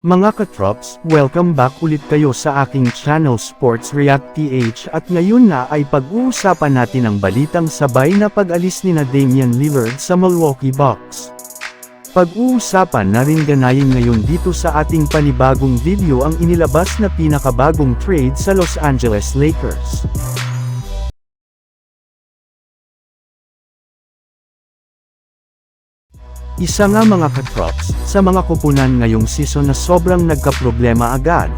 Mga katrops, welcome back ulit kayo sa aking channel Sports React PH at ngayon na ay pag-uusapan natin ang balitang sabay na pag-alis ni na Damian Lillard sa Milwaukee Bucks. Pag-uusapan na rin ganayin ngayon dito sa ating panibagong video ang inilabas na pinakabagong trade sa Los Angeles Lakers. Isa nga mga katrops, sa mga kupunan ngayong season na sobrang nagkaproblema agad.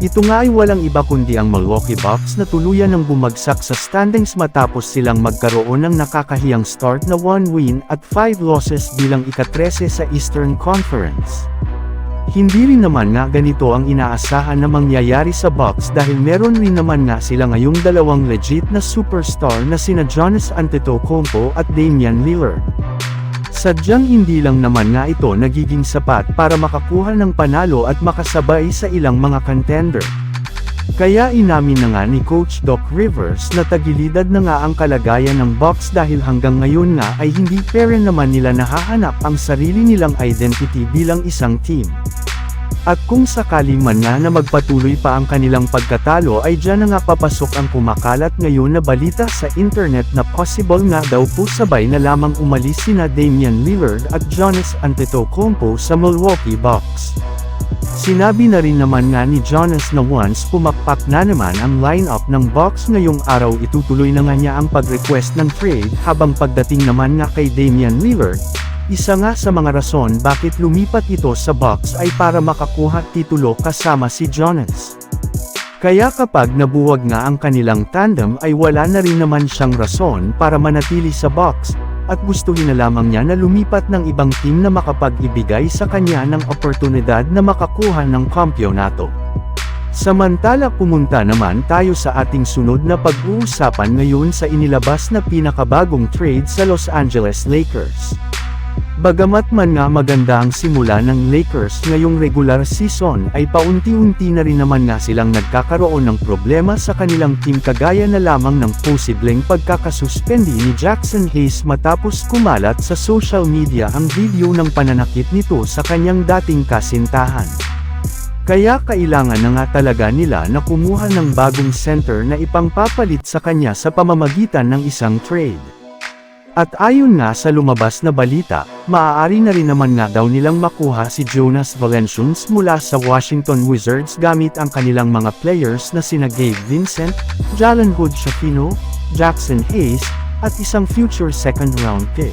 Ito nga ay walang iba kundi ang Milwaukee Bucks na tuluyan ng bumagsak sa standings matapos silang magkaroon ng nakakahiyang start na 1 win at 5 losses bilang ika-13 sa Eastern Conference. Hindi rin naman nga ganito ang inaasahan na mangyayari sa Bucks dahil meron rin naman nga sila ngayong dalawang legit na superstar na sina Giannis Antetokounmpo at Damian Lillard. Sadyang hindi lang naman nga ito nagiging sapat para makakuha ng panalo at makasabay sa ilang mga contender. Kaya inamin na nga ni Coach Doc Rivers na tagilidad na nga ang kalagayan ng Bucks dahil hanggang ngayon nga ay hindi rin naman nila nahahanap ang sarili nilang identity bilang isang team. At kung sakaling man nga na magpatuloy pa ang kanilang pagkatalo ay dyan na nga papasok ang kumakalat ngayon na balita sa internet na possible nga daw po sabay na lamang umalis sina Damian Lillard at Giannis Antetokounmpo sa Milwaukee Bucks. Sinabi na rin naman nga ni Jonas na once pumakpak na naman ang lineup ng Bucks ngayong araw itutuloy na nga niya ang pag-request ng trade habang pagdating naman nga kay Damian Lillard, isa nga sa mga rason bakit lumipat ito sa Bucks ay para makakuha titulo kasama si Jonas. Kaya kapag nabuwag nga ang kanilang tandem ay wala na rin naman siyang rason para manatili sa Bucks, at gustuhin na lamang niya na lumipat ng ibang team na makapagbibigay sa kanya ng oportunidad na makakuha ng kampyonato. Samantala pumunta naman tayo sa ating sunod na pag-uusapan ngayon sa inilabas na pinakabagong trade sa Los Angeles Lakers. Bagamat man nga maganda ang simula ng Lakers ngayong regular season ay paunti-unti na rin naman nga silang nagkakaroon ng problema sa kanilang team kagaya na lamang ng posibleng pagkakasuspendi ni Jackson Hayes matapos kumalat sa social media ang video ng pananakit nito sa kanyang dating kasintahan. Kaya kailangan na nga talaga nila na kumuha ng bagong center na ipangpapalit sa kanya sa pamamagitan ng isang trade. At ayon nga sa lumabas na balita, maaari na rin naman nga daw nilang makuha si Jonas Valanciunas mula sa Washington Wizards gamit ang kanilang mga players na sina Gabe Vincent, Jalen Hood Shafino, Jackson Hayes, at isang future second round pick.